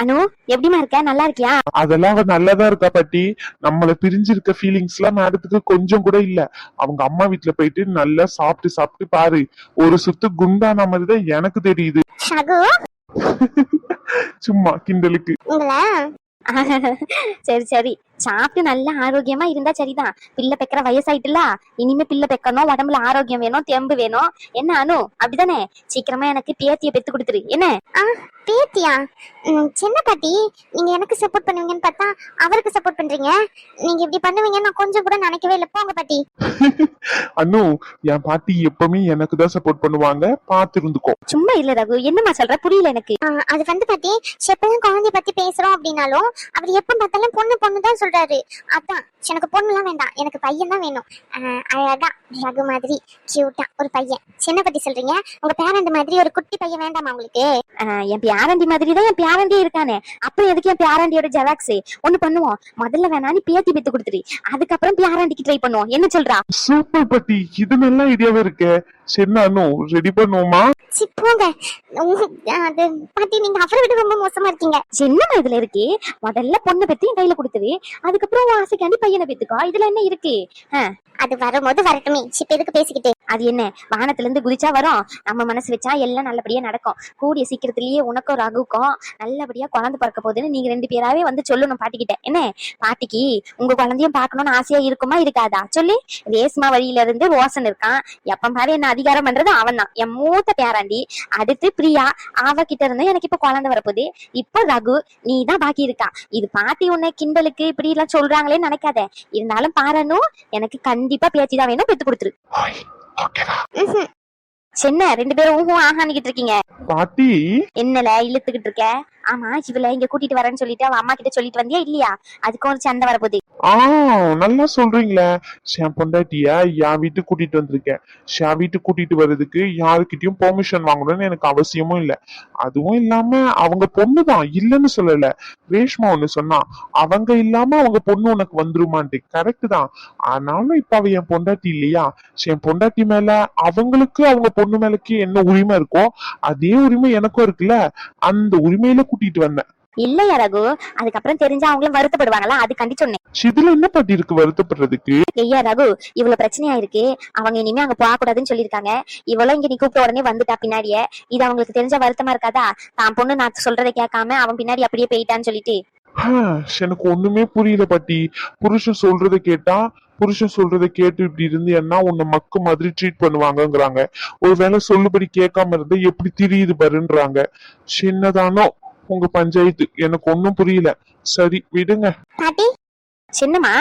அனு எப்படிமா இருக்க? நல்லா இருக்கியா? அதெல்லாம் அவ நல்லாதான் இருக்கா பாட்டி. நம்மள பிரிஞ்சிருக்க ஃபீலிங்ஸ் எல்லாம் மேடத்துக்கு கொஞ்சம் கூட இல்ல. அவங்க அம்மா வீட்டுல போயிட்டு நல்லா சாப்பிட்டு சாப்பிட்டு பாரு. ஒரு சுத்து குண்டான மாதிரி தான் எனக்கு தெரியுது. சும்மா கிண்டலுக்கு. உங்களை? சரி சரி. சாப்பிட்டு நல்ல ஆரோக்கியமா இருந்தா சரிதான். பிள்ளை பெக்கிற வயசாயிட்டுல இனிமே பிள்ளை பெக்கணும் உடம்புல ஆரோக்கியம் வேணும் தெம்பு வேணும். என்ன அனு அப்படிதானே? சீக்கிரமா எனக்கு பேத்திய பெத்து கொடுத்துரு. என்ன? பேத்தியா? ம், சின்ன பாட்டி நீங்க எனக்கு சப்போர்ட் பண்ணுவீங்கன்னு பார்த்தா அவருக்கு சப்போர்ட் பண்றீங்க. நீங்க இப்படி பண்ணுவீங்கன்னு நான் கொஞ்சம் கூட நினைக்கவே இல்லை. போங்க பாட்டி. அனு என் பாட்டி எப்பவுமே எனக்கு தான் சப்போர்ட் பண்ணுவாங்க. பாத்து இருந்துக்கோ. சும்மா இல்ல ரகு என்னம்மா சொல்ற? புரியல எனக்கு. ஆ, அது வந்து பாட்டி எப்பவும் குழந்தைய பத்தி பேசுறோம் அப்படின்னாலும் அவர் எப்ப பார்த்தாலும் பொண்ணு பொண்ணு தான் சொல்றாரு அதான் எனக்கு பொண்ணுலாம் வேண்டாம். எனக்கு பையன் தான் வேணும் அழகா ரகு மாதிரி கியூட்டா ஒரு பையன். சின்ன பாட்டி சொல்றீங்க? உங்க பேரண்ட் மாதிரி ஒரு குட்டி பையன் வேண்டாமா உங்களுக்கு? என் பேரண்டி மாதிரி தான் என் பேரண்டியே இருக்கானே. அப்புறம் எதுக்கு என் பேரண்டியோட ஜெராக்ஸ் ஒண்ணு பண்ணுவோம். முதல்ல வேணா நீ பேத்தி பெத்து கொடுத்துரு அதுக்கப்புறம் பேரண்டிக்கு ட்ரை பண்ணுவோம். என்ன சொல்றா? சூப்பர் பாட்டி இது நல்ல ஐடியாவே இருக்கு. சரி அனு ரெடி பண்ணுவோமா? சி போங்க. உங்க- அது பாட்டி நீங்க அவரை விட ரொம்ப மோசமா இருக்கீங்க. என்னம்மா இதுல இருக்கு? முதல்ல பொண்ணை பெத்து என் கையில கொடுத்துரு அதுக்கப்புறம் ஆசைக்காண்டி பையனை பெத்துக்கோ இதுல என்ன இருக்கு? ஆஹ் அது வரும்போது வரட்டுமே. இப்ப எதுக்கு பேசிக்கிட்டு அது என்ன? வானத்துல இருந்து குதிச்சா வரும். நம்ம மனசு வச்சா எல்லாம் நல்லபடியா நடக்கும். கூடிய சீக்கிரத்திலேயே உனக்கும் ரகுக்கும் நல்லபடியா குழந்தை பிறக்க போகுதுன்னு நீங்க ரெண்டு பேராவே வந்து சொல்லணும் பாட்டிக்கிட்ட. என்ன? பாட்டிக்கு உங்க குழந்தையும் பார்க்கணும்னு ஆசையா இருக்குமா இருக்காதா? சொல்லி. ரேஸ்மா வழியில இருந்து ரோசன் இருக்கான். எப்ப பாரு என்ன அதிகாரம் பண்றது? அவன் தான் என் மூத்த பேராண்டி. அடுத்து பிரியா. அவகிட்ட இருந்து எனக்கு இப்ப குழந்தை வரப்போகுது. இப்போ ரகு நீ தான் பாக்கி இருக்கா. இது பாட்டி உன்னை கிண்டலுக்கு இப்படி எல்லாம் சொல்றாங்களேன்னு நினைக்காத. இருந்தாலும் பாரணும் எனக்கு கண்டிப்பா பேச்சு தான் வேணும் பெத்து கொடுத்துரு. ஓகேவா. என்ன ரெண்டு பேரும் ஊஹும் ஆஹானிக்கிட்டு இருக்கீங்க பாட்டி. என்னல இழுத்துக்கிட்டு இருக்க? ஆமா இவள இங்க கூட்டிட்டு வரேன்னு சொல்லிட்டு அவ அம்மா கிட்ட சொல்லிட்டு வந்தியா இல்லையா? அதுக்கு ஒரு சண்டை வரப்போகுது. ஆ நல்லா சொல்றீங்களே. என் பொண்டாட்டிய என் வீட்டுக்கு கூட்டிட்டு வந்திருக்கேன். என் வீட்டுக்கு கூட்டிட்டு வர்றதுக்கு யாருக்கிட்டயும் பெர்மிஷன் வாங்கணும்னு எனக்கு அவசியமும் இல்ல. அதுவும் இல்லாம அவங்க பொண்ணுதான் இல்லைன்னு சொல்லல. ரேஷ்மா ஒண்ணு சொன்னா அவங்க இல்லாம அவங்க பொண்ணு உனக்கு வந்துருமான்ட்டு. கரெக்ட் தான். ஆனாலும் இப்ப அவ என் பொண்டாட்டி இல்லையா? என் பொண்டாட்டி மேல அவங்களுக்கு அவங்க பொண்ணு மேலக்கு என்ன உரிமை இருக்கோ அதே உரிமை எனக்கும் இருக்குல்ல. அந்த உரிமையில கூட்டிட்டு வந்தேன். இல்லையா ரகு? அதுக்கப்புறம் தெரிஞ்சா அவங்களும் வருத்தப்படுவாங்களா? அதுக்காண்டி சொன்னேன். இதுல என்ன பாட்டி இருக்கு வருத்தப்படுறதுக்கு? ஐயா ரகு இவ்வளவு பிரச்சனையா இருக்கு. அவங்க இனிமே அங்க போக கூடாதுன்னு சொல்லியிருக்காங்க. இவ்வளவு இங்க நீ கூப்பிட்ட உடனே வந்துட்டா பின்னாடியே. இது அவங்களுக்கு தெரிஞ்ச வருத்தமா இருக்காதா? தான் பொண்ணு நான் சொல்றதை கேட்காம அவன் பின்னாடி அப்படியே போயிட்டான்னு சொல்லிட்டு. எனக்கு ஒண்ணுமே புரியல பாட்டி. புருஷன் சொல்றத கேட்டா புருஷன் சொல்றத கேட்டு இப்படி இருந்தேன்னா உன்னை மக்கு மாதிரி ட்ரீட் பண்ணுவாங்கங்கிறாங்க. ஒருவேளை சொல்லுபடி கேட்காம இருந்தா எப்படி திரியுது பாருன்றாங்க. சின்னதானோ உங்க பஞ்சாயத்து. எனக்கு ஒண்ணும் புரியல. சரி விடுங்க. பாட்டி சின்னமா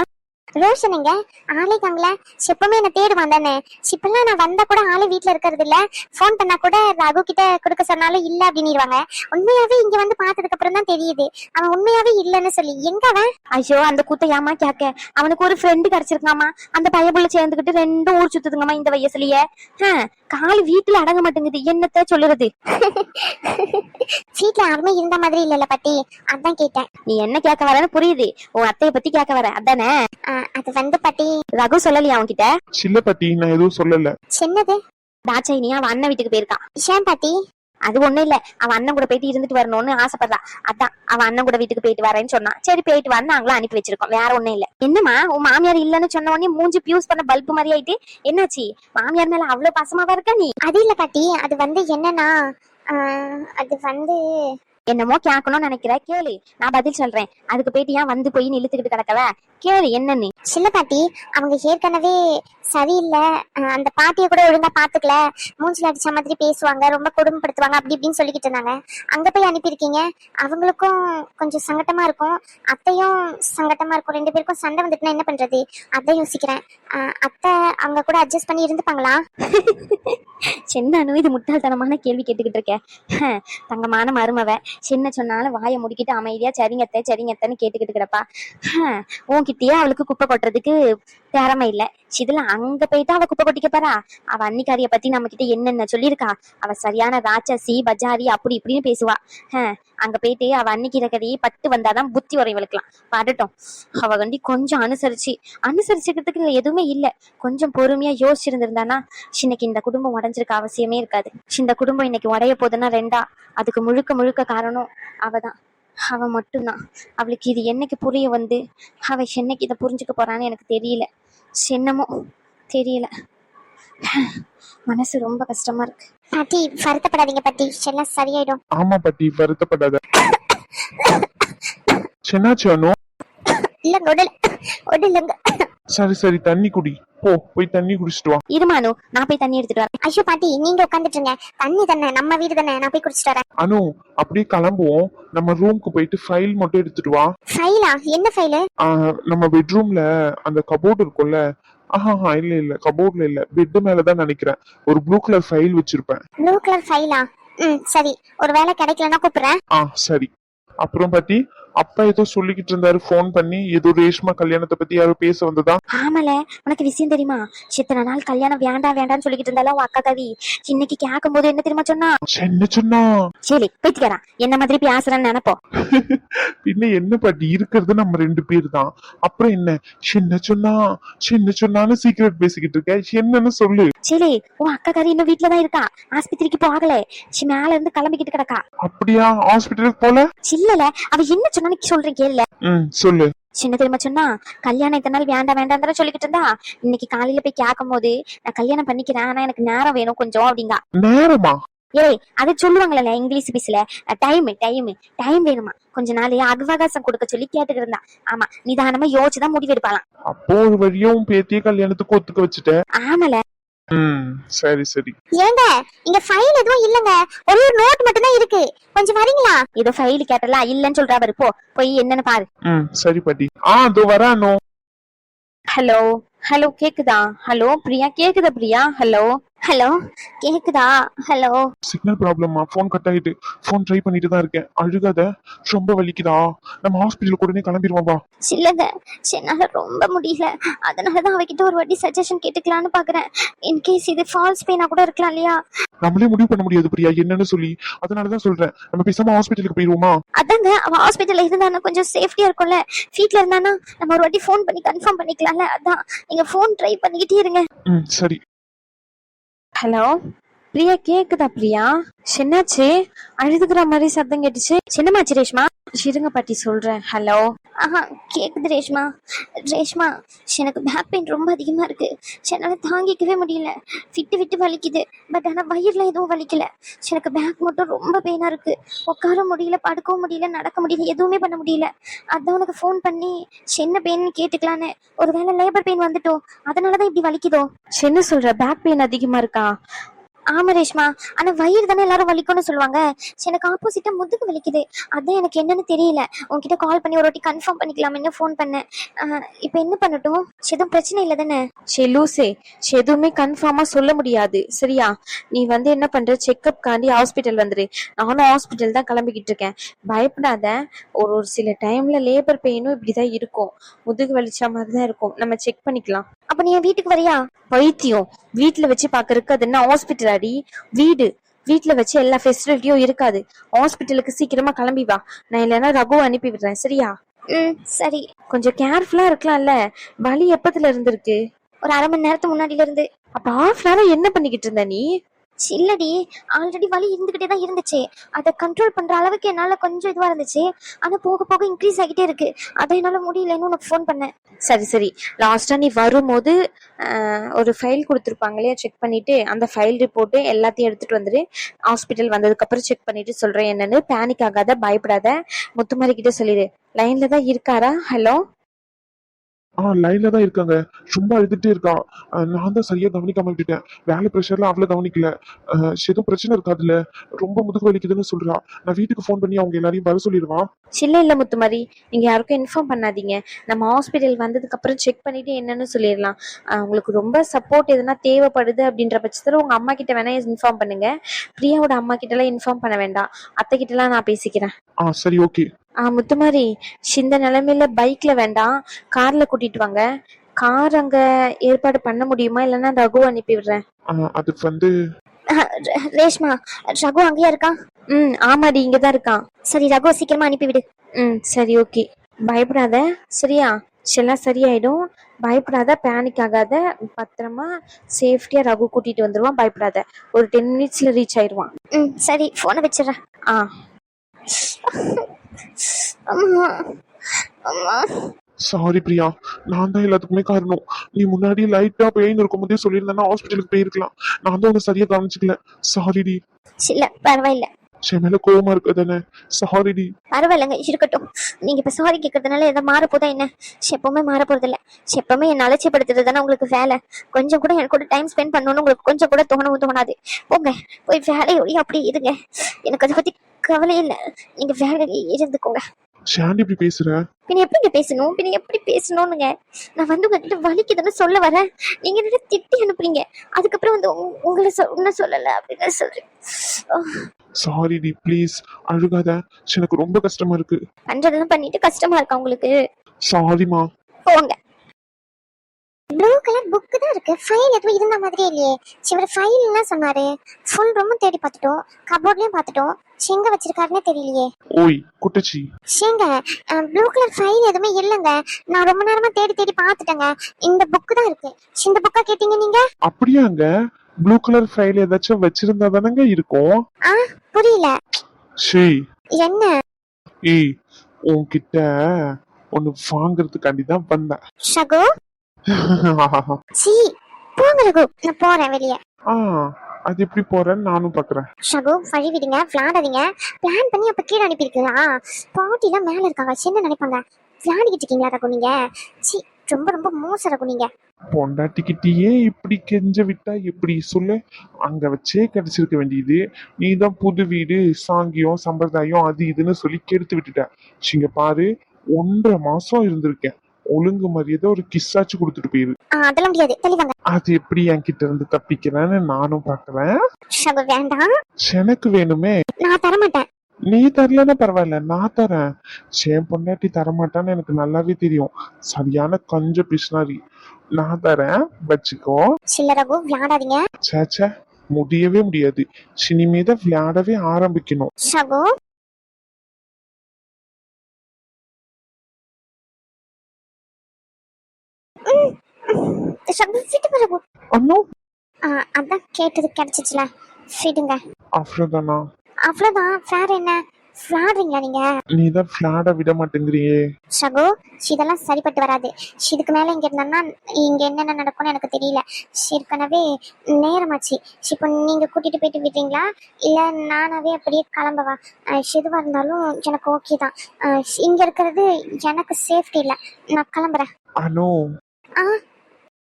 ரோஷன் எங்க ஆளே காங்கல எப்பவுமே என்ன தேடுவான் தானே. இப்பெல்லாம் நான் வந்தா கூட ஆளு வீட்ல இருக்கிறது இல்ல. ஃபோன் பண்ணா கூட ரகு கிட்ட கொடுக்க சொன்னாலும் இல்ல அப்படின்னுவாங்க உண்மையாவே இங்க வந்து பார்த்ததுக்கு அப்புறம் தான் தெரியுது. அவன் உண்மையாவே இல்லைன்னு சொல்லி. எங்க அவன்? ஐயோ அந்த கூத்த ஏமா கேக்க? அவனுக்கு ஒரு ஃப்ரெண்டு கிடைச்சிருக்காமா அந்த பயபுள்ள சேர்ந்துகிட்டு ரெண்டும் ஊர் சுத்துதுங்கம்மா இந்த வயசுலயே. ஹம், கால் வீட்டுல அடங்க மாட்டேங்குது. என்னத்த சொல்லுறது? வீட்ல யாருமே இருந்த மாதிரி இல்லல்ல பாட்டி. அதான் கேட்டேன். நீ என்ன கேட்க வரேன்னு புரியுது. உன் அத்தைய பத்தி கேட்க வர அதானே? அது வந்து பாட்டி. ரகு சொல்லலையா அவன்கிட்ட? சில்ல பாட்டி நான் எதுவும் சொல்லல. சின்னது தாட்சாயினி அவன் அண்ணன் வீட்டுக்கு போயிருக்கான். ஏன் பாட்டி? அது ஒண்ணும் இல்ல. அவன் அண்ணன் கூட போயிட்டு இருந்துட்டு வரணும்னு ஆசைப்படுறா. அதான் அவன் அண்ணன் கூட வீட்டுக்கு போயிட்டு வரேன்னு சொன்னா சரி போயிட்டு வந்து நாங்களும் அனுப்பி வச்சிருக்கோம். வேற ஒண்ணும் இல்ல. என்னம்மா உன் மாமியார் இல்லன்னு சொன்ன உடனே மூஞ்சி பியூஸ் பண்ண பல்பு மாதிரி ஆயிட்டு என்னாச்சு? மாமியார் மேல அவ்வளவு பாசமாவா இருக்க நீ? அது இல்ல பாட்டி அது வந்து என்னன்னா அது வந்து என்னமோ கேட்கணும்னு நினைக்கிற? கேளு நான் பதில் சொல்றேன். அதுக்கு போயிட்டு ஏன் வந்து போய் இழுத்துக்கிட்டு கிடக்கவ? கேளு என்னன்னு சின்ன பாட்டி அவங்க ஏற்கனவே சரியில்லை. அந்த பாட்டியை கூட ஒழுங்கா பாத்துக்கல. மூஞ்சில அடிச்ச மாதிரி பேசுவாங்க ரொம்ப கொடுமைப்படுத்துவாங்க அப்படி இப்படின்னு சொல்லிக்கிட்டு இருந்தாங்க. அங்க போய் அனுப்பியிருக்கீங்க. அவங்களுக்கும் கொஞ்சம் சங்கட்டமா இருக்கும். அத்தையும் சங்கட்டமா இருக்கும். ரெண்டு பேருக்கும் சண்டை வந்துட்டுனா என்ன பண்றது? அதை யோசிக்கிறேன். அத்தை அவங்க கூட அட்ஜஸ்ட் பண்ணி இருந்துப்பாங்களா? சின்ன அணு இது முட்டாள்தனமான கேள்வி கேட்டுக்கிட்டு இருக்க. தங்கமான மருமவ. சின்ன சொன்னாலும் வாயை முடிக்கிட்டு அமைதியா சரிங்கத்த சரிங்கத்தன்னு கேட்டுக்கிட்டு கிடப்பா. ஹம், உன்கிட்டயே அவளுக்கு குப்பை கொட்டுறதுக்கு திறமை இல்ல. இதுல அங்க போயிட்டு அவ குப்பை கொட்டிக்க போறா? அவ அன்னிக்காரிய பத்தி நம்ம கிட்ட என்னென்ன சொல்லியிருக்கா? அவ சரியான ராட்சசி பஜாரி அப்படி இப்படின்னு பேசுவா. ஹம், அங்க போயிட்டு அவ அன்னைக்கு கதையை பட்டு வந்தாதான் புத்தி வரும் இவளுக்குலாம் படட்டும் அவ வண்டி கொஞ்சம் அனுசரிச்சு அனுசரிச்சுக்கிறதுக்கு எதுவுமே இல்ல. கொஞ்சம் பொறுமையா யோசிச்சிருந்திருந்தானா இன்னைக்கு இந்த குடும்பம் உடஞ்சிருக்க அவசியமே இருக்காது. இந்த குடும்பம் இன்னைக்கு உடைய போகுதுன்னா ரெண்டா அதுக்கு முழுக்க முழுக்க காரணம் அவதான். அவ மட்டும்தான். அவளுக்கு இது என்னைக்கு புரிய வந்து அவ என்னைக்கு இதை புரிஞ்சுக்க போறான்னு எனக்கு தெரியல. என்னமோ தெரியல. மனசு ரொம்ப கஷ்டமா இருக்கு. பாட்டி வருத்தப்படாதீங்க பாட்டி. எல்லாம் சரியாயிடும். ஆமா பாட்டி வருத்தப்படாத. என்னாச்சு அனு இல்லங்க உடல் உடலுங்க சரி சரி தண்ணி குடி. போ போய் தண்ணி குடிச்சிட்டு வா. இருமானு நான் போய் தண்ணி எடுத்துட்டு வரேன். ஐயோ பாட்டி நீங்க உட்காந்துட்டுங்க தண்ணி தானே நம்ம வீடு தானே நான் போய் குடிச்சிட்டு வரேன். அனு அப்படியே கிளம்புவோம். நம்ம ரூம்க்கு போயிட்டு ஃபைல் மட்டும் எடுத்துட்டு வா. ஃபைலா என்ன ஃபைலு ஆஹ், நம்ம பெட்ரூம்ல அந்த கபோர்டு இருக்கும்ல ஆஹா இல்ல இல்ல. கபோர்ட்ல இல்ல. பெட் மேலதான் நினைக்கிறேன். ஒரு ப்ளூ கலர் ஃபைல் வச்சிருப்பேன். ப்ளூ கலர் ஃபைலா ம் சரி. ஒரு வேலை கிடைக்கலன்னா கூப்பிடுறேன். ஆ சரி. அப்புறம் பாட்டி? அப்பா ஏதோ சொல்லிக்கிட்டு இருந்தாரு ஃபோன் பண்ணி ஏதோ ரேஷ்மா கல்யாணத்தை பத்தி யாரோ பேச வந்ததா? ஆமல உனக்கு விஷயம் தெரியுமா? இத்தனை நாள் கல்யாணம் வேண்டாம் வேண்டாம்னு சொல்லிக்கிட்டு இருந்தாலும் உன் அக்கா கவி. இன்னைக்கு கேட்கும் போது என்ன தெரியுமா சொன்னா? என்ன சொன்னா? சரி பேத்திக்கிறா என்ன மாதிரி பேசுறேன்னு நினைப்போம். பின்ன என்ன பாட்டி இருக்கிறது நம்ம ரெண்டு பேர் தான் அப்புறம் என்ன? சின்ன? சொன்னா சின்ன சொன்னான்னு சீக்கிரட் பேசிக்கிட்டு இருக்க. என்னன்னு சொல்லு. சரி உன் அக்கா கறி இன்னும் வீட்டுல தான் இருக்கா? ஆஸ்பத்திரிக்கு போகல. மேல இருந்து கிளம்பிக்கிட்டு கிடக்கா. அப்படியா? ஹாஸ்பிட்டலுக்கு போல? சில்லல அவ என்ன சொன்னான்னு சொல்றேன் கேள்ல ம் சொல்லு. சின்ன தெரியுமா சொன்னா கல்யாணம் இத்தனை நாள் வேண்டாம் வேண்டாம் சொல்லிக்கிட்டு இருந்தா? இன்னைக்கு காலையில போய் கேட்கும் போது நான் கல்யாணம் பண்ணிக்கிறேன் ஆனா எனக்கு நேரம் வேணும் கொஞ்சம் அப்படிங்க. நேரமா? ஏய் அது சொல்லுவாங்கல்ல இங்கிலீஷ் பீஸ்ல டைம் டைம் டைம் வேணுமா? கொஞ்ச நாள் அகவகாசம் கொடுக்க சொல்லி கேட்டுக்கிட்டு இருந்தா. ஆமா நிதானமா யோசிச்சுதான் முடிவு எடுப்பாளாம் அப்போ ஒரு வழியா உன் பேத்திய கல்யாணத்துக்கு ஒத்துக்க வச்சுட்ட ஆமல. ம். சரி சரி. ஏங்க இங்க ஃபைல் எதுவும் இல்லங்க. ஒரே நோட் மட்டும் தான் இருக்கு. கொஞ்சம் வரீங்களா? ஏதோ ஃபைல் கேட்டல இல்லன்னு சொல்றா பாரு போ. போய் என்னன்னு பாரு. ம் சரி பாட்டி. ஆ அதோ வரானோ. ஹலோ ஹலோ கேக்குதா? ஹலோ பிரியா கேக்குதா பிரியா? ஹலோ. ஹலோ கேக்குதா? ஹலோ. சிக்னல் ப்ராப்ளமா ஃபோன் கட் ஆயிட்டு. ஃபோன் ட்ரை பண்ணிட்டு தான் இருக்கேன். அழுகாத. ரொம்ப வலிக்குதா? நம்ம ஹாஸ்பிட்டலுக்கு உடனே கிளம்பிடுவோம் வா. சில்லங்க என்னால ரொம்ப முடியல. அதனாலதான் அவகிட்ட ஒரு வாட்டி சஜஷன் கேட்டுக்கலான்னு பாக்குறேன். இன்கேஸ் இது ஃபால்ஸ் பெயினா கூட இருக்கலாம் இல்லையா? நம்மளே முடிவு பண்ண முடியாது பிரியா. என்னன்னு சொல்லி. அதனாலதான் சொல்றேன். நம்ம பேசாம ஹாஸ்பிட்டலுக்கு போயிருவோமா? அதாங்க அவ ஹாஸ்பிட்டல்ல இருந்தானா கொஞ்சம் சேஃப்டியா இருக்கும்ல. வீட்ல இருந்தானா நம்ம ஒரு வாட்டி ஃபோன் பண்ணி கன்ஃபார்ம் பண்ணிக்கலாம்ல. அதான். நீங்க ஃபோன் ட்ரை பண்ணிக்கிட்டே இருங்க. ம் சரி. ஹலோ பிரியா கேக்குதா பிரியா? என்னாச்சு? அழுதுகிற மாதிரி சத்தம் கேட்டுச்சு. சின்னமாச்சு ரேஷ்மா? இருங்க பாட்டி சொல்றேன். ஹலோ. ஆஹா கேக்குது ரேஷ்மா. ரேஷ்மா எனக்கு பேக் பெயின் ரொம்ப அதிகமா இருக்கு. என்னால தாங்கிக்கவே முடியல. விட்டு விட்டு வலிக்குது. பட் ஆனா வயிறுல எதுவும் வலிக்கல. எனக்கு பேக் மட்டும் ரொம்ப பெயினா இருக்கு. உட்கார முடியல படுக்கவும் முடியல நடக்க முடியல எதுவுமே பண்ண முடியல. அதான் உனக்கு ஃபோன் பண்ணி என்ன பெயின்னு கேட்டுக்கலான்னு. ஒருவேளை லேபர் பெயின் வந்துட்டோ. அதனாலதான் இப்படி வலிக்குதோ? என்ன சொல்ற? பேக் பெயின் அதிகமா இருக்கா? ஆமா ரேஷ்மா. ஆனா வயிறு தானே எல்லாரும் வலிக்கும்னு சொல்லுவாங்க. சரி, எனக்கு ஆப்போசிட்டா முதுகு வலிக்குது. அதான் எனக்கு என்னன்னு தெரியல. உன்கிட்ட கால் பண்ணி ஒரு வாட்டி கன்ஃபார்ம் பண்ணிக்கலாம்னு ஃபோன் பண்ணேன். ஆஹ், இப்போ என்ன பண்ணட்டும்? சரி, எதுவும் பிரச்சனை இல்லை தானே? சே லூசே. எதுவுமே கன்ஃபார்மா சொல்ல முடியாது. சரியா? நீ வந்து என்ன பண்ற? செக்அப் காண்டி ஹாஸ்பிட்டல் வந்துரு. நானும் ஹாஸ்பிட்டல் தான் கிளம்பிக்கிட்டு இருக்கேன். பயப்படாத. ஒரு ஒரு சில டைம்ல லேபர் பெயினும் இப்படிதான் இருக்கும். முதுகு வலிச்ச மாதிரி தான் இருக்கும். நம்ம செக் பண்ணிக்கலாம். அப்ப நீ என் வீட்டுக்கு வரியா? வைத்தியம் வீட்ல வச்சு பாக்குறதுக்கு அது என்ன ஹாஸ்பிட்டல் அடி? வீடு. வீட்ல வச்சு எல்லா ஃபெசிலிட்டியும் இருக்காது. ஹாஸ்பிட்டலுக்கு சீக்கிரமா கிளம்பி வா. நான் இல்லைன்னா ரகு அனுப்பி விடுறேன். சரியா? ம் சரி. கொஞ்சம் கேர்ஃபுல்லா இருக்கலாம்ல. வலி எப்பத்துல இருந்திருக்கு? ஒரு அரை மணி நேரத்துக்கு முன்னாடில இருந்து அப்ப ஹாஃப் அன் என்ன பண்ணிக்கிட்டு இருந்த நீ? இல்லடி. ஆல்ரெடி வலி இருந்துகிட்டே தான் இருந்துச்சு. அதை கண்ட்ரோல் பண்ற அளவுக்கு என்னால கொஞ்சம் இதுவா இருந்துச்சு. ஆனா போக போக இன்க்ரீஸ் ஆகிட்டே இருக்கு. அதை என்னால முடியலன்னு உனக்கு ஃபோன் பண்ணேன். சரி சரி. லாஸ்டா நீ வரும்போது ஒரு ஃபைல் கொடுத்துருப்பாங்க இல்லையா? செக் பண்ணிட்டு அந்த ஃபைல் ரிப்போர்ட்டு எல்லாத்தையும் எடுத்துட்டு வந்துரு ஹாஸ்பிட்டல் வந்ததுக்கு அப்புறம் செக் பண்ணிட்டு சொல்றேன் என்னன்னு. பேனிக் ஆகாத பயப்படாத. முத்துமாரி கிட்ட சொல்லிடு. லைன்ல தான் இருக்காரா? ஹலோ ஆ லைன்ல தான் இருக்காங்க. ரொம்ப அழுதுட்டே இருக்கா அஹ் நான் தான் சரியா கவனிக்காம விட்டுட்டேன். வேலை ப்ரெஷர்ல அவ்வளவு கவனிக்கல. எதுவும் பிரச்சனை இருக்காதுல்ல ரொம்ப முதுகு வலிக்குதுன்னு சொல்றா. நான் வீட்டுக்கு ஃபோன் பண்ணி அவங்க எல்லாரையும் வர சொல்லிடுவா சில்ல இல்ல முத்துமாரி நீங்க யாருக்கும் இன்ஃபார்ம் பண்ணாதீங்க. நம்ம ஹாஸ்பிட்டல் வந்ததுக்கு அப்புறம் செக் பண்ணிட்டு என்னன்னு சொல்லிடலாம். உங்களுக்கு ரொம்ப சப்போர்ட் எதுனா தேவைப்படுது அப்படின்ற பட்சத்துல உங்க அம்மா கிட்ட வேணா இன்ஃபார்ம் பண்ணுங்க. பிரியாவோட அம்மா கிட்ட எல்லாம் இன்ஃபார்ம் பண்ண வேண்டாம். அத்தை கிட்ட எல்லாம் நான் பேசிக்கிறேன். ஆ சரி ஓகே ஆ முத்துமாரி இந்த நிலைமையில பைக்ல வேண்டாம். கார்ல கூட்டிட்டு வாங்க. கார் அங்க ஏற்பாடு பண்ண முடியுமா? இல்லைன்னா ரகு அனுப்பி விடுறேன். அது வந்து ஆஹ், ரேஷ்மா ரகு அங்கேயா இருக்கா? ம் ஆமாடி இங்கதான் இருக்கான். சரி ரகு சீக்கிரமா அனுப்பிவிடு ம் சரி ஓகே. பயப்படாத. சரியா? எல்லாம் சரியாயிடும். பயப்படாத பேனிக் ஆகாத. பத்திரமா சேஃப்டியா ரகு கூட்டிட்டு வந்துருவான். பயப்படாத. ஒரு டென் மினிட்ஸ்ல ரீச் ஆயிடுவான். ம் சரி போனை வச்சிடுறேன். ஆ. அம்மா அம்மா. சாரி பிரியா நான் தான் எல்லாத்துக்குமே காரணம். நீ முன்னாடி லைட்டா பெயின் இருக்கும் போதே சொல்லியிருந்தேன்னா ஹாஸ்பிட்டலுக்கு போயிருக்கலாம். நான் தான் உன்னை சரியா கவனிச்சுக்கல. சாரிடி இல்ல பரவாயில்ல. என் மேல கோவமா இருக்க தானே? சாரிடி பரவாயில்லைங்க இருக்கட்டும். நீங்க இப்ப சாரி கேட்கறதுனால எதை மாற போதா என்ன? எப்பவுமே மாற போறது இல்ல எப்பவுமே என்ன அலட்சியப்படுத்துறது தானே உங்களுக்கு வேலை. கொஞ்சம் கூட எனக்கு கூட டைம் ஸ்பெண்ட் பண்ணணும்னு உங்களுக்கு கொஞ்சம் கூட தோணவும் தோணாது. போங்க போய் வேலையோடய அப்படி இருங்க. எனக்கு அதை பத்தி கவலையே இல்லை. நீங்க வேலையிலேயே இருந்துக்கோங்க. ஷாண்டி இப்படி பேசுற? பின்ன எப்படிங்க பேசணும்? பின்ன எப்படி பேசணும்னுங்க? நான் வந்து உங்ககிட்ட வலிக்குதுன்னு சொல்ல வரேன். நீங்க என்ன திட்டி அனுப்புறீங்க. அதுக்கப்புறம் வந்து உங்க- உங்களை சொ- உன்னை சொல்லல அப்படின்னு சொல்றேன். சாரிடி ப்ளீஸ் அழுகாத. எனக்கு ரொம்ப கஷ்டமா இருக்கு. பண்றதெல்லாம் பண்ணிட்டு கஷ்டமா இருக்கா உங்களுக்கு? சாரிமா போங்க. ப்ளூ கலர் புக்கு தான் இருக்கு. ஃபைல் எதுவும் இருந்த மாதிரியே இல்லையே. சிவர் ஃபைல்லாம் சொன்னாரு. ஃபுல் ரூமும் தேடி பார்த்துட்டோம். கபோர்ட்லயும் பார்த்துட்டோம். எங்க வச்சிருக்காருன்னே தெரியலையே. ஓய் குட்டச்சி. ஏங்க ப்ளூ கலர் ஃபைல் எதுவுமே இல்லைங்க. நான் ரொம்ப நேரமா தேடி தேடி பார்த்துட்டேங்க. இந்த புக்கு தான் இருக்கு. இந்த புக்கா கேட்டீங்க நீங்க? அப்படியாங்க? ப்ளூ கலர் ஃபைல் ஏதாச்சும் வச்சிருந்தா தானங்க இருக்கும்? ஆ புரியல. ஷே என்ன? ஏய் உன்கிட்ட ஒன்னு வாங்குறதுக்காண்டி தான் வந்தேன். ஷகு சி போங்க ரகு. நான் போறேன் வெளியே. ஆ. அது எப்படி போறேன்னு நானும் பாக்குறேன். ஷகு வழி விடுங்க விளையாடாதீங்க. பிளான் பண்ணி அப்ப கீழே அனுப்பியிருக்கீங்களா? பாட்டிலாம் மேல இருக்காங்க என்ன நினைப்பாங்க? விளையாடிக்கிட்டு இருக்கீங்களா ரகு நீங்க? சி ரொம்ப ரொம்ப மோசம் ரகு நீங்க. பொண்டாட்டிக்கிட்டயே இப்படி கெஞ்ச விட்டா எப்படி? சொல்லு. அங்க வச்சே கிடைச்சிருக்க வேண்டியது. நீ தான் புது வீடு சாங்கியம் சம்பிரதாயம் அது இதுன்னு சொல்லி கெடுத்து விட்டுட்ட. இங்க பாரு. ஒன்றரை மாசம் இருந்திருக்கேன். ஒழுங்கு மரியாதை ஒரு கிஸ்ஸாச்சு கொடுத்துட்டு போயிரு. ஆ, அதெல்லாம் முடியாது. தெளிவாங்க அது எப்படி என்கிட்ட இருந்து தப்பிக்கிறேன்னு நானும் பாக்குறேன் வேண்டாம். எனக்கு வேணுமே. நான் தரமாட்டேன். நீ தரலன்னா பரவாயில்ல நான் தரேன். சேம் பொண்டாட்டி தரமாட்டான்னு எனக்கு நல்லாவே தெரியும். சரியான கஞ்ச பிஸ்னாரி நான் தரேன் வச்சுக்கோ. சில்ல ரகு விளையாடாதீங்க. சேச்சே முடியவே முடியாது. சினிமேத விளையாடவே ஆரம்பிக்கணும். ம், ஷகு விடுங்க ரகு அண்ணா? அதான் கேட்டது கிடைச்சிச்சுல. விடுங்க அவ்வளவுதானா? அவ்வளவுதான். வேற என்ன? விளையாடுறீங்களா நீங்க? நீ தான் விளையாட விட மாட்டேங்கிறியே. ஷகு இதெல்லாம் சரிப்பட்டு வராது. இதுக்கு மேல இங்க இருந்தோம்னா இங்க என்னென்ன நடக்கும்னு எனக்கு தெரியல. ஏற்கனவே நேரமாச்சு. இப்போ நீங்க கூட்டிட்டு போயிட்டு விடுறீங்களா? இல்ல நானாவே அப்படியே கிளம்பவா எதுவா இருந்தாலும் எனக்கு ஓகே தான். இங்க இருக்கிறது எனக்கு சேஃப்டி இல்ல. நான் கிளம்புறேன். அனு. ஆ?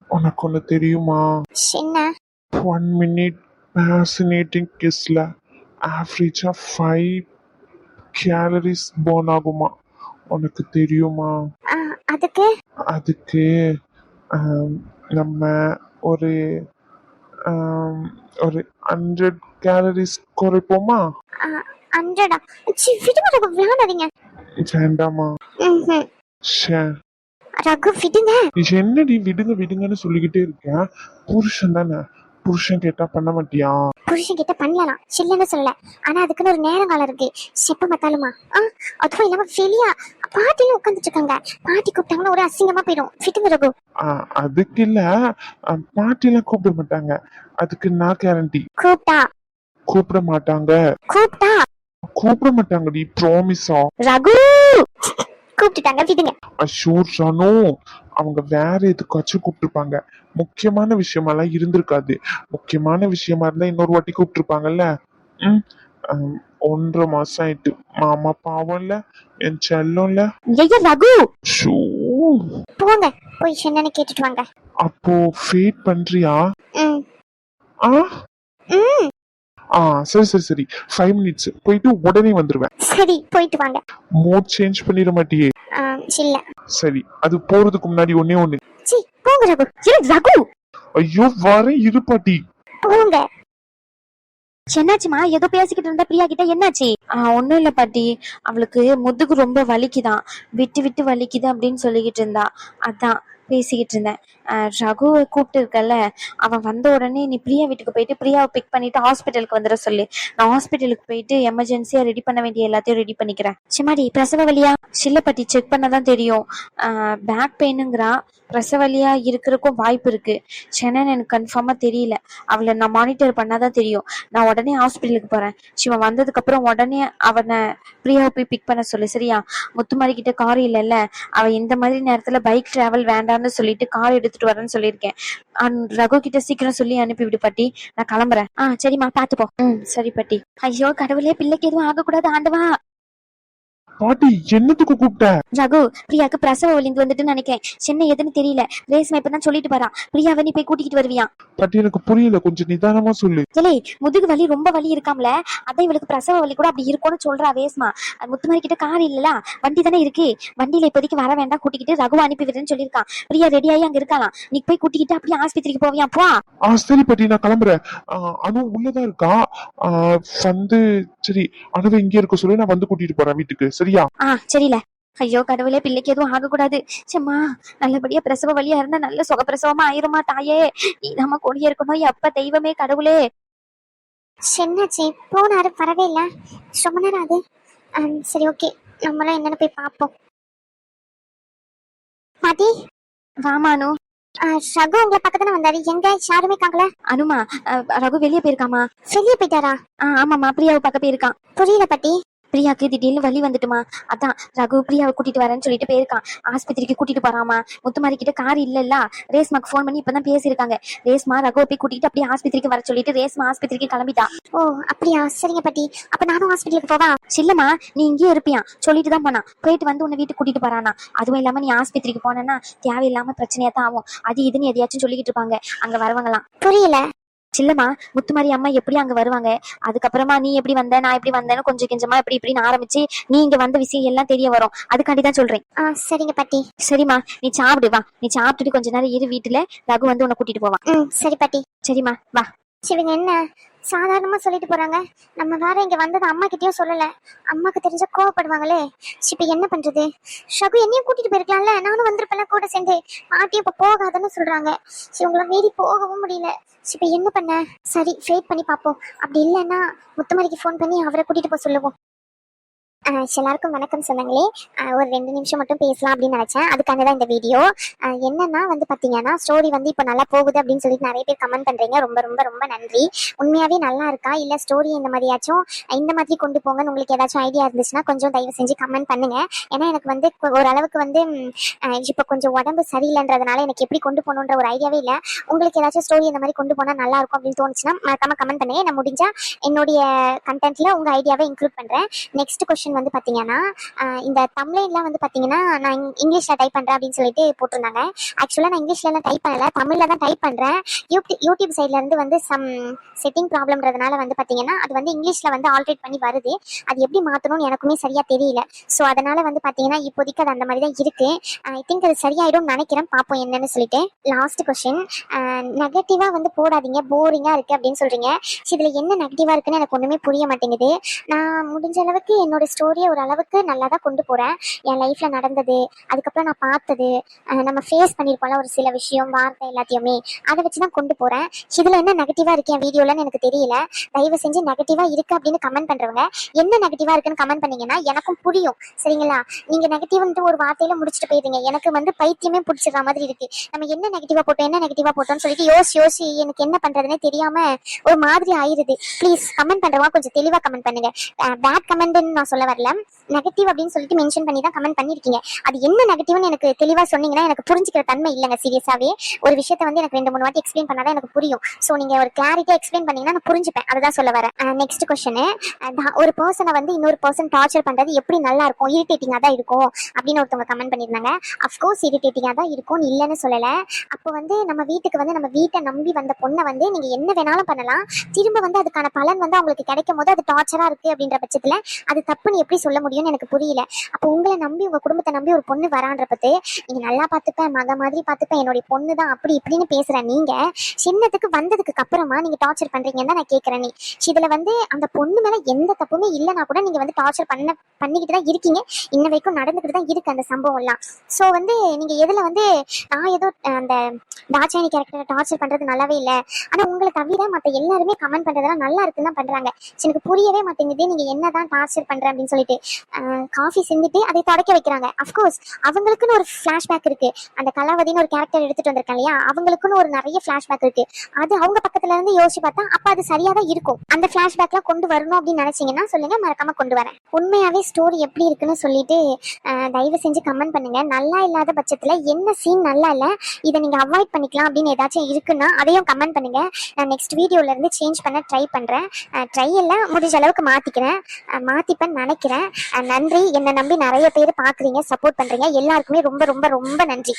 உனக்கு ஒண்ணு தெரியுமா என்ன ஒன் மினிட் ஃபேசினேட்டிங் கிஸ்ல ஆவரேஜா ஃபைவ் கேலரிஸ் போன் ஆகுமா? உனக்கு தெரியுமா? அதுக்கு? அதுக்கு நம்ம ஒரு ஒரு ஹண்ட்ரட் கேலரிஸ் குறைப்போமா? ஹண்ட்ரடா சி விடுங்க ரகு விளையாடாதீங்க வேண்டாமா ம்ஹும். ரகு விடுங்க. என்னடி விடுங்க விடுங்கன்னு சொல்லிக்கிட்டே இருக்கேன் புருஷன் தானே. புருஷன் கேட்டா பண்ண மாட்டியா? புருஷன் கிட்ட பண்ணலாம் சில்லன்னு சொல்லல. ஆனா அதுக்குன்னு ஒரு நேரம் காலம் இருக்கு. செப்ப மத்தாலுமா ஆ அதுவும் இல்லாம வெளியா பாட்டியும் உட்காந்துட்டு இருக்காங்க பாட்டி கூப்பிட்டாங்கன்னா ஒரு அசிங்கமா போயிடும். ஃபிட்டுங்க ரகு. அதுக்கு இல்ல. ஆ, பாட்டிலாம் கூப்பிட மாட்டாங்க. அதுக்கு நான் கேரண்டி கூப்பிட்டா? கூப்பிட மாட்டாங்க. கூப்பிட்டா? கூப்பிட மாட்டாங்கடி ப்ராமிஸா ரகு! கூப்பிட்டுட்டாங்க. விடுங்க. அஷூர் அவங்க வேற எதுக்காச்சும் கூப்பிட்டுருப்பாங்க. முக்கியமான விஷயமெல்லாம் இருந்திருக்காது. முக்கியமான விஷயமா இருந்தா இன்னொரு வாட்டி கூப்பிட்டுருப்பாங்கல்ல? ஒன்றரை மாசம் ஆயிட்டு. மாமா பாவம்ல என் செல்லம்ல. ஐயா ரகு! ஷூ. போங்க. போய் என்னன்னு கேட்டுட்டு வாங்க. அப்போ ஃபேட் பண்றியா? ஆ? ஆ சரி சரி சரி. ஃபைவ் மினிட்ஸ் போயிட்டு உடனே வந்துருவேன். சரி போயிட்டு வாங்க. மோட் சேஞ்ச் பண்ணிட மாட்டியே. இல்ல. சரி அது போறதுக்கு முன்னாடி ஒண்ணே ஒண்ணு. சி போங்க ரகு. ஏன் ரகு. ஐயோ வரேன் இரு பாட்டி. போங்க. என்னாச்சுமா? ஏதோ பேசிக்கிட்டு இருந்த பிரியா கிட்ட என்னாச்சு? ஆ ஒன்றும் இல்லை பாட்டி. அவளுக்கு முதுகு ரொம்ப வலிக்குதான். விட்டு விட்டு வலிக்குது அப்படின்னு சொல்லிக்கிட்டு இருந்தா. அதான். பேசிக்கிட்டு இருந்தேன் ரகு ரகுவை கூப்பிட்டு இருக்கல அவன் வந்த உடனே நீ பிரியா வீட்டுக்கு போயிட்டு பிரியாவை பிக் பண்ணிட்டு ஹாஸ்பிட்டலுக்கு வந்துட சொல்லு. நான் ஹாஸ்பிட்டலுக்கு போயிட்டு எமர்ஜென்சியா ரெடி பண்ண வேண்டிய எல்லாத்தையும் ரெடி பண்ணிக்கிறேன். சிமாடி பிரசவ வழியா சில்லப்பட்டி செக் பண்ண தான் தெரியும். பேக் பெயினுங்கிறா பிரசவலியா இருக்கிறக்கும் வாய்ப்பு இருக்கு. சென்னைன்னு எனக்கு கன்ஃபார்மா தெரியல. அவளை நான் மானிட்டர் பண்ணாதான் தெரியும். நான் உடனே ஹாஸ்பிட்டலுக்கு போறேன். சிவன் வந்ததுக்கு அப்புறம் உடனே அவனை பிரியாவை போய் பிக் பண்ண சொல்லு சரியா? முத்துமாரி கிட்ட கார் இல்லைல்ல. அவ இந்த மாதிரி நேரத்துல பைக் டிராவல் வேண்டாம்னு சொல்லிட்டு கார் எடுத்துட்டு வரேன்னு சொல்லியிருக்கேன். ரகு கிட்ட சீக்கிரம் சொல்லி அனுப்பி விடு பாட்டி. நான் கிளம்புறேன். ஆ சரிம்மா பாத்துப்போம் ம் சரி பாட்டி. ஐயோ கடவுளே பிள்ளைக்கு எதுவும் ஆகக்கூடாது ஆண்டவா. பாட்டி என்னத்துக்கு கூப்பிட்ட? ரகு பிரியாக்கு பிரசவ ஒளிந்து வந்துட்டு நினைக்கிறேன். சின்ன எதுன்னு தெரியல. ரேஸ்மா இப்பதான் சொல்லிட்டு வரா பிரியாவை நீ போய் கூட்டிகிட்டு வருவியா? பாட்டி எனக்கு புரியல. கொஞ்சம் நிதானமா சொல்லு. ஏலே முதுகு வலி ரொம்ப வலி இருக்காம்ல? அதான் இவளுக்கு பிரசவ வலி கூட அப்படி இருக்கும்னு சொல்றா ரேஸ்மா அது முத்துமாரி கிட்ட கார் இல்லல. வண்டி தானே இருக்கு. வண்டியில இப்போதைக்கு வர வேண்டாம். கூட்டிக்கிட்டு ரகு அனுப்பி விடுறேன்னு சொல்லியிருக்கான். பிரியா ரெடி ஆகி அங்க இருக்கலாம் நீ போய் கூட்டிக்கிட்டு அப்படியே ஆஸ்பத்திரிக்கு போவியா? போ. ஆ சரி பாட்டி நான் கிளம்புறேன். அனு உள்ளதான் இருக்கா? வந்து சரி அனுவை இங்கே இருக்க சொல்லி. நான் வந்து கூட்டிட்டு போறேன் வீட்டுக்கு. சரியா? ஆ சரில. ஐயோ கடவுளே பிள்ளைக்கு எதுவும் ஆகக்கூடாது. சம்மா நல்லபடியா பிரசவ வழியா இருந்தா நல்ல சுகப்பிரசவமா ஆயிருமா தாயே? நீ நம்ம கொடிய இருக்கணும் எப்ப தெய்வமே கடவுளே. என்னாச்சு போனாரு வரவே இல்லை. ரொம்ப நேரம் அது சரி ஓகே. நம்மளாம் என்னன்னு போய் பார்ப்போம். பாட்டி வாமானு ரகு உங்களை பக்கத்துல வந்தாரு. எங்க? யாருமே காங்கல அனுமா ரகு வெளியே போயிருக்காமா? வெளியே போயிட்டாரா? ஆமாமா பிரியாவை பார்க்க போயிருக்கான் புரியல பாட்டி. பிரியாக்கு திடீர்னு வலி வந்துட்டுமா? அதான் ரகு பிரியாவை கூட்டிட்டு வரேன்னு சொல்லிட்டு போயிருக்கான். ஆஸ்பத்திரிக்கு கூட்டிட்டு போறாமா? முத்துமாரி கிட்ட கார் இல்லல்ல. ரேஸ்மாக்கு ஃபோன் பண்ணி இப்பதான் பேசியிருக்காங்க. ரேஸ்மா ரகுவை போய் கூட்டிட்டு அப்படியே ஆஸ்பத்திரிக்கு வர சொல்லிட்டு ரேஸ்மா ஆஸ்பத்திரிக்கு கிளம்பிட்டா. ஓ அப்படியா? சரிங்க பாட்டி. அப்ப நானும் ஹாஸ்பிட்டலுக்கு போவா? சில்லம்மா நீ இங்கேயே இருப்பியா? சொல்லிட்டு தான் போனா. போயிட்டு வந்து உன்னை வீட்டுக்கு கூட்டிட்டு போறானா. அதுவும் இல்லாம நீ ஆஸ்பத்திரிக்கு போனேன்னா தேவையில்லாம பிரச்சனையா தான் ஆகும். அது இதுன்னு எதையாச்சும் சொல்லிக்கிட்டு இருப்பாங்க. அங்க வரவங்களாம் புரியல. சில்லம்மா முத்துமாரி அம்மா எப்படி அங்க வருவாங்க? அதுக்கப்புறமா நீ எப்படி வந்த நான் எப்படி வந்தேன்னு கொஞ்சம் கொஞ்சமா இப்படி இப்படின்னு ஆரம்பிச்சு நீ இங்க வந்த விஷயம் எல்லாம் தெரிய வரும். அதுக்காண்டி தான் சொல்றேன். ஆ சரிங்க பாட்டி. சரிம்மா நீ சாப்பிடு வா. நீ சாப்பிட்டுட்டு கொஞ்ச நேரம் இரு வீட்டுல. ரகு வந்து உன்னை கூட்டிட்டு போவான். ம் சரி பாட்டி. சரிம்மா வா. இவங்க என்ன சாதாரணமா சொல்லிட்டு போறாங்க? நம்ம வேற இங்க வந்தது அம்மா கிட்டயும் சொல்லல. அம்மாக்கு தெரிஞ்சா கோவப்படுவாங்களே. இப்ப என்ன பண்றது? ஷகு என்னையும் கூட்டிட்டு போயிருக்கலாம்ல. நானும் வந்திருப்பேன்ல கூட சேர்ந்து. பாட்டி இப்ப போகாதன்னு சொல்றாங்க. சரி உங்களை மீறி போகவும் முடியல. இப்போ என்ன பண்ண? சரி ஃபேட் பண்ணி பார்ப்போம் அப்படி இல்லைன்னா முத்துமாரிக்கு ஃபோன் பண்ணி அவரை கூட்டிகிட்டு போக சொல்லுவோம். எல்லாருக்கும் வணக்கம் சொன்னாங்களே ஒரு ரெண்டு நிமிஷம் மட்டும் பேசலாம் அப்படின்னு நினைச்சேன். அதுக்காக தான் இந்த வீடியோ. என்னன்னா வந்து பார்த்தீங்கன்னா ஸ்டோரி வந்து இப்போ நல்லா போகுது அப்படின்னு சொல்லிட்டு நிறைய பேர் கமெண்ட் பண்ணுறீங்க ரொம்ப ரொம்ப ரொம்ப நன்றி. உண்மையாவே நல்லா இருக்கா? இல்லை ஸ்டோரி இந்த மாதிரியாச்சும் இந்த மாதிரி கொண்டு போங்கன்னு உங்களுக்கு ஏதாச்சும் ஐடியா இருந்துச்சுன்னா கொஞ்சம் தயவு செஞ்சு கமெண்ட் பண்ணுங்க. ஏன்னா எனக்கு வந்து ஓரளவுக்கு வந்து இப்போ கொஞ்சம் உடம்பு சரியில்லைன்றதுனால எனக்கு எப்படி கொண்டு போகணுன்ற ஒரு ஐடியாவே இல்லை. உங்களுக்கு ஏதாச்சும் ஸ்டோரி இந்த மாதிரி கொண்டு போனால் நல்லா இருக்கும் அப்படின்னு தோணுச்சுன்னா மறக்காம கமெண்ட் பண்ணுங்க. நான் முடிஞ்சால் என்னுடைய கண்டென்ட்ல உங்கள் ஐடியாவை இன்க்ளூட் பண்றேன். நெக்ஸ்ட் கொஸ்டின் வந்து பாத்தீங்கன்னா இந்த தமிழ்லாம் வந்து பார்த்தீங்கன்னா நான் இங்கிலீஷில் இங்கிலீஷ்ல டைப் பண்றேன் அப்படின்னு சொல்லிட்டு போட்டிருந்தாங்க. ஆக்சுவலா நான் இங்கிலீஷ்ல எல்லாம் டைப் பண்ணல தமிழில் தான் டைப் பண்றேன். யூடியூப் யூடியூப் சைட்ல இருந்து வந்து சம் செட்டிங் ப்ராப்ளம்ன்றதுனால வந்து பார்த்தீங்கன்னா அது வந்து இங்கிலீஷ்ல வந்து ஆல்ட்ரேட் பண்ணி வருது. அது எப்படி மாத்தணும்னு எனக்குமே சரியா தெரியல. ஸோ அதனால வந்து பாத்தீங்கன்னா இப்போதைக்கு அது அந்த மாதிரி தான் இருக்குது ஐ திங்க் அது சரியாயிடும் நினைக்கிறேன். பார்ப்போம் என்னன்னு சொல்லிட்டு. லாஸ்ட் கொஷின் நெகட்டிவாக வந்து போடாதீங்க. போரிங்காக இருக்கு அப்படின்னு சொல்றீங்க. இதில் என்ன நெகட்டிவாக இருக்குன்னு எனக்கு ஒன்றுமே புரிய மாட்டேங்குது. நான் முடிஞ்ச அளவுக்கு என்னோட ஸ்டோரியை ஒரு அளவுக்கு நல்லா தான் கொண்டு போறேன். என் லைஃப்ல நடந்தது அதுக்கப்புறம் நான் பார்த்தது நம்ம ஃபேஸ் பண்ணியிருப்போம்ல ஒரு சில விஷயம் வார்த்தை எல்லாத்தையுமே அதை வச்சு தான் கொண்டு போறேன். இதில் என்ன நெகட்டிவா இருக்கு என் வீடியோலன்னு எனக்கு தெரியல. தயவு செஞ்சு நெகட்டிவா இருக்கு அப்படின்னு கமெண்ட் பண்றவங்க என்ன நெகட்டிவாக இருக்குன்னு கமெண்ட் பண்ணீங்கன்னா எனக்கும் புரியும். சரிங்களா? நீங்க நெகட்டிவ்ன்ட்டு ஒரு வார்த்தையில முடிச்சுட்டு போயிடுங்க எனக்கு வந்து பைத்தியமே பிடிச்சிடுற மாதிரி இருக்கு. நம்ம என்ன நெகட்டிவா போட்டோம் என்ன நெகட்டிவா போட்டோம்னு சொல்லிட்டு யோசி யோசி எனக்கு என்ன பண்றதுன்னே தெரியாம ஒரு மாதிரி ஆயிருது. ப்ளீஸ் கமெண்ட் பண்றவங்க கொஞ்சம் தெளிவா கமெண்ட் பண்ணுங்க. பேட் கமெண்ட்னு நான் சொல்ல வரல நெகட்டிவ் அப்படின்னு சொல்லிட்டு மென்ஷன் பண்ணி தான் கமெண்ட் பண்ணிருக்கீங்க. அது என்ன நெகட்டிவ்னு எனக்கு தெளிவா சொன்னீங்கன்னா எனக்கு புரிஞ்சுக்கிற தன்மை இல்லைங்க சீரியஸாவே ஒரு விஷயத்த வந்து எனக்கு ரெண்டு மூணு வாட்டி எக்ஸ்பிளைன் பண்ணாதான் எனக்கு புரியும். ஸோ நீங்க ஒரு கிளாரிட்டியாக எக்ஸ்பிளைன் பண்ணீங்கன்னா நான் புரிஞ்சுப்பேன். அதுதான் சொல்ல வரேன். நெக்ஸ்ட் கொஷனு ஒரு பர்சனை வந்து இன்னொரு பர்சன் டார்ச்சர் பண்றது எப்படி நல்லா இருக்கும்? இரிட்டேட்டிங்காக தான் இருக்கும் அப்படின்னு ஒருத்தவங்க கமெண்ட் பண்ணியிருந்தாங்க. அஃப்கோர்ஸ் இரிட்டேட்டிங்காக தான் இருக்கும். இல்லைன்னு சொல்லல. அப்போ வந்து நம்ம வீட்டுக்கு வந்து நம்ம வீட்டை நம்பி வந்த பொண்ணை வந்து நீங்க என்ன வேணாலும் பண்ணலாம். திரும்ப வந்து அதுக்கான பலன் வந்து அவங்களுக்கு கிடைக்கும் போது அது டார்ச்சரா இருக்கு அப்படின்ற பட்சத்துல அது தப்புன்னு எப்படி சொல்ல முடியும்னு எனக்கு புரியல. அப்போ உங்களை நம்பி உங்க குடும்பத்தை நம்பி ஒரு பொண்ணு வரான்றப்பத்து நீங்க நல்லா பார்த்துப்பேன் மக மாதிரி பார்த்துப்பேன். என்னுடைய பொண்ணு தான் அப்படி இப்படின்னு பேசுற நீங்க சின்னத்துக்கு வந்ததுக்கு அப்புறமா நீங்க டார்ச்சர் பண்றீங்கன்னு தான் நான் கேட்கறேன் நீ. இதுல வந்து அந்த பொண்ணு மேல எந்த தப்புமே இல்லைனா கூட நீங்க வந்து டார்ச்சர் பண்ண பண்ணிக்கிட்டு தான் இருக்கீங்க. இன்ன வரைக்கும் நடந்துக்கிட்டு தான் இருக்கு அந்த சம்பவம் எல்லாம். ஸோ வந்து நீங்க எதுல வந்து நான் ஏதோ அந்த தாட்சாயணி கேரக்டரை டார்ச்சர் பண்றது நல்லாவே இல்லை. ஆனா உங்களை தவிர மத்த எல்லாருமே கமெண்ட் பண்றதெல்லாம் நல்லா இருக்குன்னு தான் பண்றாங்க. எனக்கு புரியவே மாட்டேங்குது. நீங்க என்னதான் டார்ச்சர் பண்ற அப்படின்னு சொல்லிட்டு காஃபி செஞ்சுட்டு அதை தொடக்க வைக்கிறாங்க. அஃப்கோர்ஸ் அவங்களுக்குன்னு ஒரு ஃப்ளாஷ்பேக் இருக்கு. அந்த கலாவதின்னு ஒரு கேரக்டர் எடுத்துட்டு வந்திருக்காங்க இல்லையா? அவங்களுக்குன்னு ஒரு நிறைய ஃபிளாஷ்பேக் இருக்கு. அது அவங்க பக்கத்துல இருந்து யோசிச்சு பார்த்தா அப்ப அது சரியா தான் இருக்கும். அந்த ஃபிளாஷ்பேக்லாம் கொண்டு வரணும் அப்படின்னு நினைச்சீங்கன்னா சொல்லுங்க மறக்காம கொண்டு வரேன். உண்மையாவே ஸ்டோரி எப்படி இருக்குன்னு சொல்லிட்டு தயவு செஞ்சு கமெண்ட் பண்ணுங்க. நல்லா இல்லாத பட்சத்துல என்ன சீன் நல்லா இல்ல இதை நீங்க அவாய்ட் பண்ணிக்கலாம் அப்படின்னு ஏதாச்சும் இருக்குன்னா அதையும் கமெண்ட் பண்ணுங்க. நான் நெக்ஸ்ட் வீடியோல இருந்து சேஞ்ச் பண்ண ட்ரை பண்றேன். ட்ரை எல்லாம் முடிஞ்ச அளவுக்கு மாத்திக்கிறேன். மாத்திப்பேன் நினைக்கிறேன். நினைக்கிறேன். நன்றி. என்னை நம்பி நிறைய பேர் பாக்குறீங்க சப்போர்ட் பண்றீங்க. எல்லாருக்குமே ரொம்ப ரொம்ப ரொம்ப நன்றி.